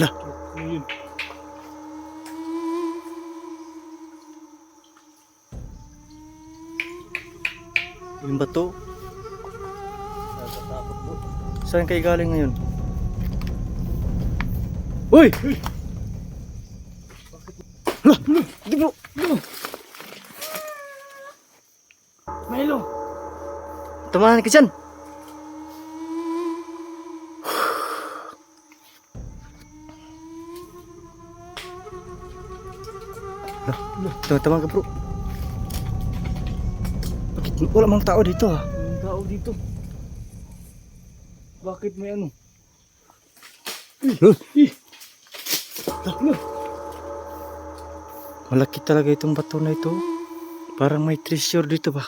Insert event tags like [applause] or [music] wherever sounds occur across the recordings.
Hala. Ano yun? Yung bato. Saan kayo galing ngayon? Uy! Hala! Di bro! Milo! Tumahan ka dyan! Hala, tama-tama ka bro. Bakit wala mang tao dito ah? May tao dito. Bakit may ano? Ih! Malaki talaga itong bato na ito. Parang may treasure dito ba?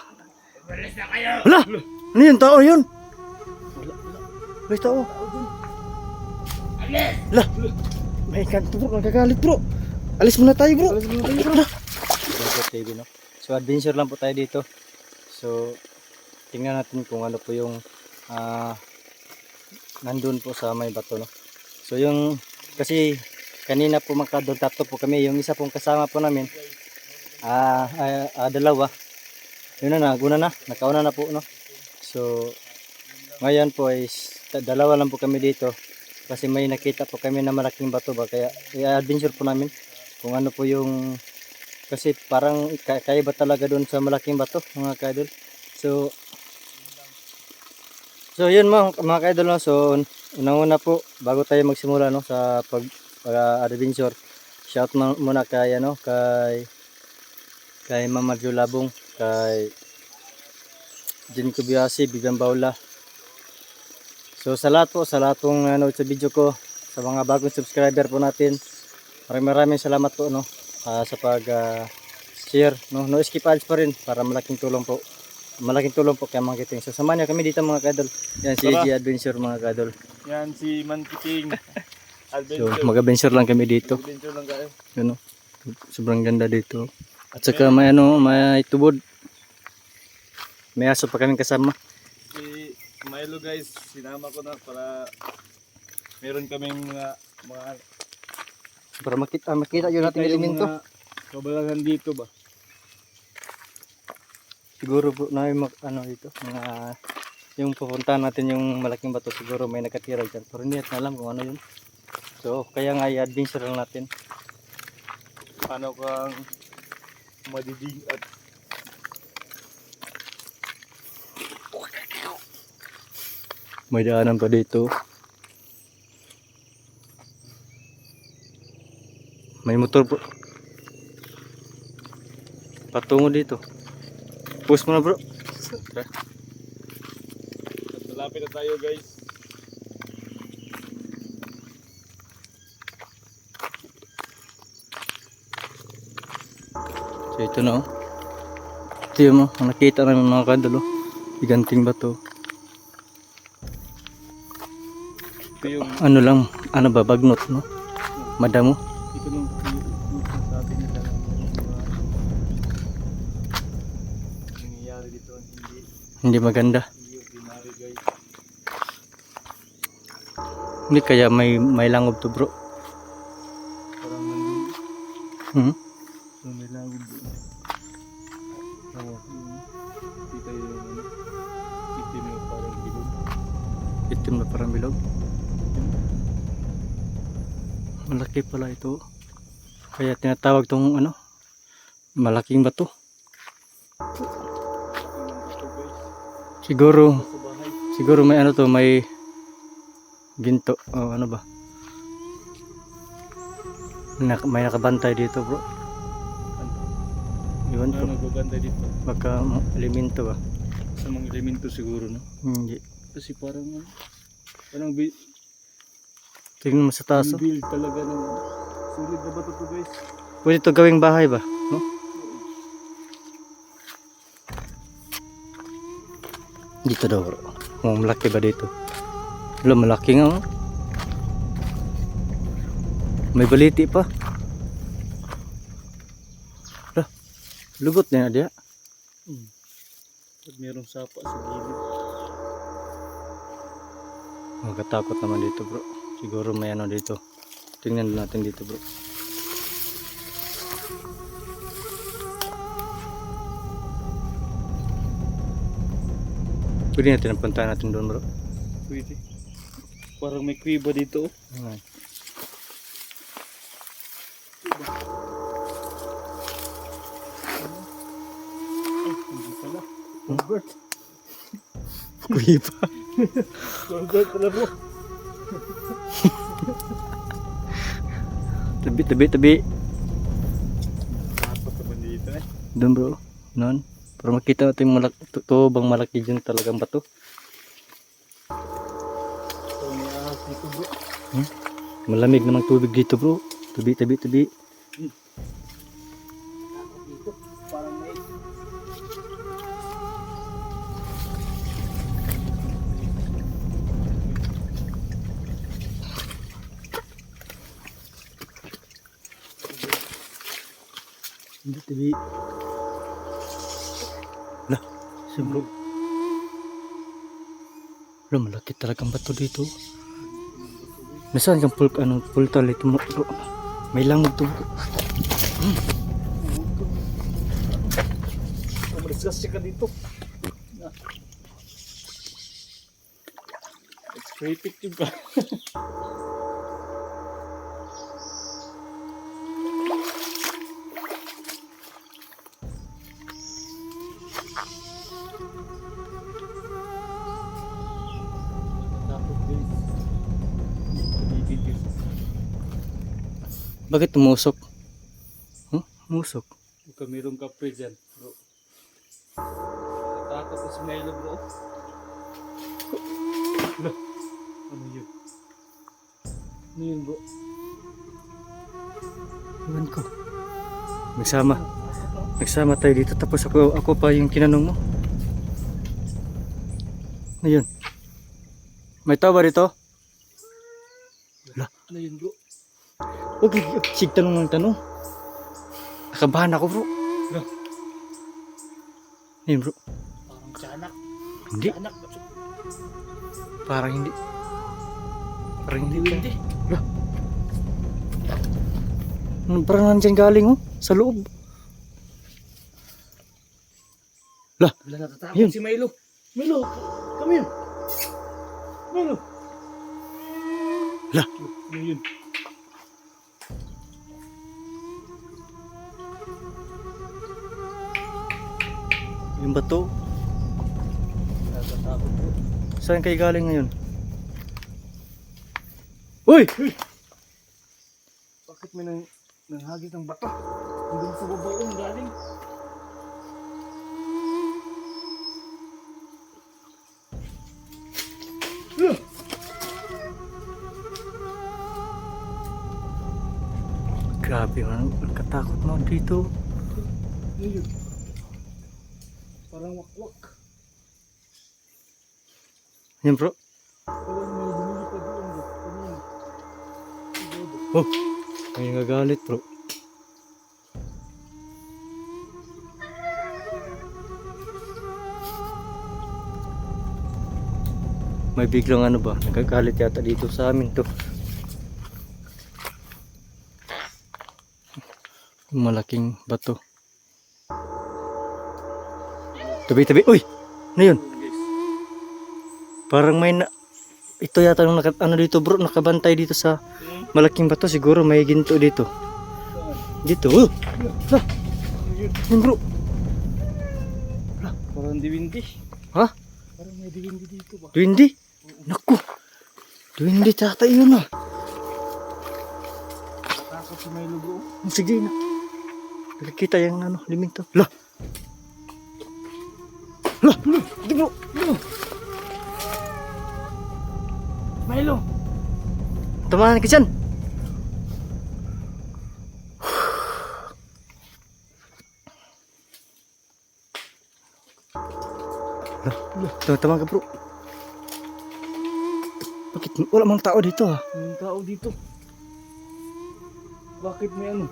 Hala! Ano yun? Tao yun? May tao. Hala! May kanto bro, nagagalit bro. Alis muna tayo bro. Alas mo na tayo, bro. TV no? So adventure lang po tayo dito. So tingnan natin kung ano po yung ah nandun po sa may bato no. So yung kasi kanina po makadol tatlo po kami yung isa pong kasama po namin ah ah, ah, dalawa yun na naguna na nakauna na po no so ngayon po is dalawa lang po kami dito kasi may nakita po kami na malaking bato ba kaya i-adventure po namin kung ano po yung kasi parang ka- kaya ba talaga doon sa malaking bato mga kaidol. So so yun mga, mga kaidol no? so unang-una po bago tayo magsimula no? Sa pag pag adventure shout muna kay ano kay kay Mama Jo Labong kay Jen Kubiasi Bigang Baula. So sa lahat po sa lahat pong nanood sa video ko sa mga bagong subscriber po natin maraming maraming salamat po no ah, sa pag ah, share no no skip ads pa rin para malaking tulong po malaking tulong po kay mga kiting so samahan niyo kami dito mga kadol yan si Tara. Adventure mga kadol Yan si Mankiting. [laughs] so Adventure. mag-adventure lang kami dito Adventure lang kayo. Yun, no? Sobrang ganda dito. At saka may ano, may tubod. May aso pa kaming kasama. Si Milo guys, sinama ko na para meron kaming mga mga Para makita, makita yun natin elemento. mga Kabalangan dito ba? Siguro po na yung ano dito, mga yung pupuntahan natin yung malaking bato siguro may nakatira dyan. Pero hindi natin alam kung ano yun. So, kaya nga i-adventure lang natin. Paano kang madidig at May daanan pa dito. May motor po. Patungo dito. Push mo na bro. Malapit na tayo guys. So ito na oh. Ito yung oh, nakita namin mga kadalo. Giganting bato. Ito yung Ano lang, ano ba, bagnot no? Madamo. Ito nung sa atin nila ng mga nangyayari dito ang hindi Hindi maganda. hindi ordinary guys. Hindi kaya may may langob to bro. Parang nandun Hmm? So may lagom doon. Oo. Kita yung. Itim yung parang bilog. Itim na parang bilog. Malaki pala ito. Kaya tinatawag tong ano, malaking bato. Siguro, siguro may ano to, may ginto. O ano ba? Nak may nakabantay dito bro. Ko. Ano nagbabantay dito? Baka mga elemento ba? Sa mga elemento siguro no. Hindi. Kasi parang ano. Parang Tingnan mo sa taas. oh. build talaga ng ano. Sulit na ba ito to guys? Pwede to gawing bahay ba? No? Dito daw. Oh, malaki ba dito? Wala, malaki nga oh. May baliti pa. Wala, lugot na yan dia. At merong sapa sa gilid. Magkatakot naman dito bro. Siguro may ano dito. Tingnan natin dito bro. Pwede natin ang puntahan natin doon bro. Pwede. Parang may kriba dito. Robert pala bro. [laughs] Tabi, tabi, tabi. Doon bro. Noon. Para makita natin yung malaki, to, to bang malaki dyan talagang bato. Bro. Malamig namang tubig dito bro. Tabi, tabi, tabi. Dito. Si bro. Bro, malaki talagang bato dito. Nasaan yung pul ano, pultal ito mo bro? May langit to bro. Umalis ka dito. It's creepy ba? [laughs] Bakit tumusok? Huh? Musok? Baka mayroong kapre dyan, bro. Natakot si Milo, bro. Ano yun? Ano yun, bro? Iwan ko. Nagsama. Nagsama tayo dito tapos ako ako pa yung kinanong mo. Ano yun? May tao ba rito? Ano yun, bro? Huwag sig tanong ng tanong. Nakabahan ako bro. Lah, Ayun bro. parang tiyanak. Hindi. Tiyanak. Parang hindi. Parang hindi. Hindi, hindi. Hmm, Parang nandyan galing oh. Sa loob. Lah. Wala natatakot Yun. si Milo. Milo, come here. Milo. Lah. Ano yun? Yung bato. Saan kayo galing ngayon? Uy! Bakit may nang, nanghagis ng bato? Hanggang sa baba yung galing. Grabe man. Nakatakot mo dito. Ano yun? Parang wakwak. Yan bro. Parang may lumilipad doon. bro. Ano yun? Ano yun? Oh. May nagagalit bro. May biglang ano ba? Nagagalit yata dito sa amin to. Malaking bato. Tabi-tabi. Uy! Ano yun? Parang may na... Ito yata nung naka, ano dito bro, nakabantay dito sa malaking bato. Siguro may ginto dito. Dito. Oh! Yun? Yun bro. Parang diwindi. Ha? Parang may diwindi dito ba? Duwindi? Naku! Duwindi tata yun ah. Natatakot si Milo bro. Sige na. Nakikita yung ano, liming to. Lah! Lah! Di bro! Milo! Milo! Tamahan ka dyan! Tama ka bro. Bakit wala mang tao dito ah? May tao dito. Bakit may ano?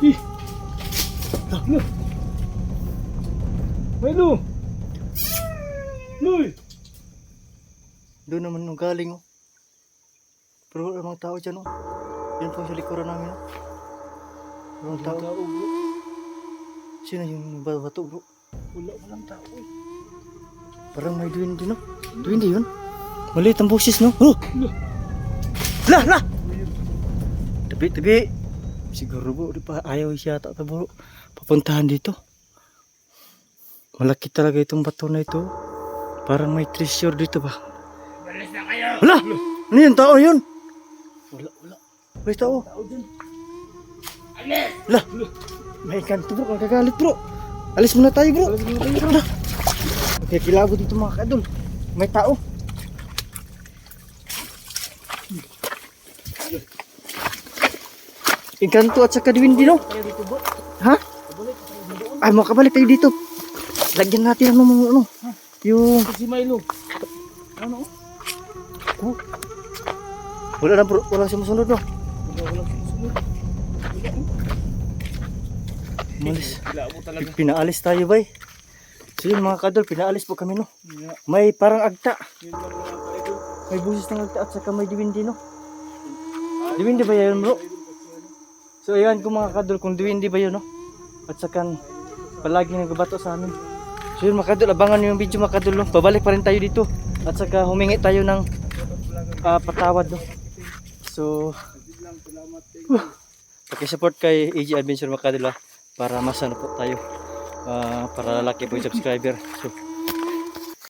Ih! Lah! Milo! Doon naman nung galing oh. Pero wala mga tao dyan, oh. Yan po sa likuran namin, oh. Walang tao. Tao bro. Sino yung bato, bro? Wala walang tao eh. Parang may duwindi, no? Duwindi yun? Maliit ang boses, no? Oh! La, la! Tabi, tabi. Siguro, bro, di pa ayaw siya ata, bro. Papuntahan dito. Malaki talaga itong bato na ito. Parang may treasure dito ba? Wala! Ano yun? Tao yun? Wala, wala. May tao. Tao dyan. Alis! La! May kanto bro, magagalit bro. Alis muna tayo bro. Alis muna tayo, bro. Okay, kilabot dito mga kadol. May tao. Inkanto at saka diwindi no? Ha? Ay, makabalik tayo dito. Lagyan natin ng mga ano. Yung... Si Milo. Ano? Oh. Wala na bro, wala siya masunod no. Wala. Wala oh. Malis. Pinaalis tayo bay. So yun mga kadol, pinaalis po kami no. May parang agta. Yun. May busis ng agta at saka may diwindi no. Diwindi ba yan bro? So ayan kung mga kadol, kung diwindi ba yun no? At saka palagi nagbabato sa amin. So yun mga kadol, abangan nyo yung video mga kadol no? Babalik pa rin tayo dito. At saka humingi tayo ng ah, patawad no. So, pakisupport kay AG Adventure ah, para mas ano po tayo. ah, para lalaki po yung subscriber. So,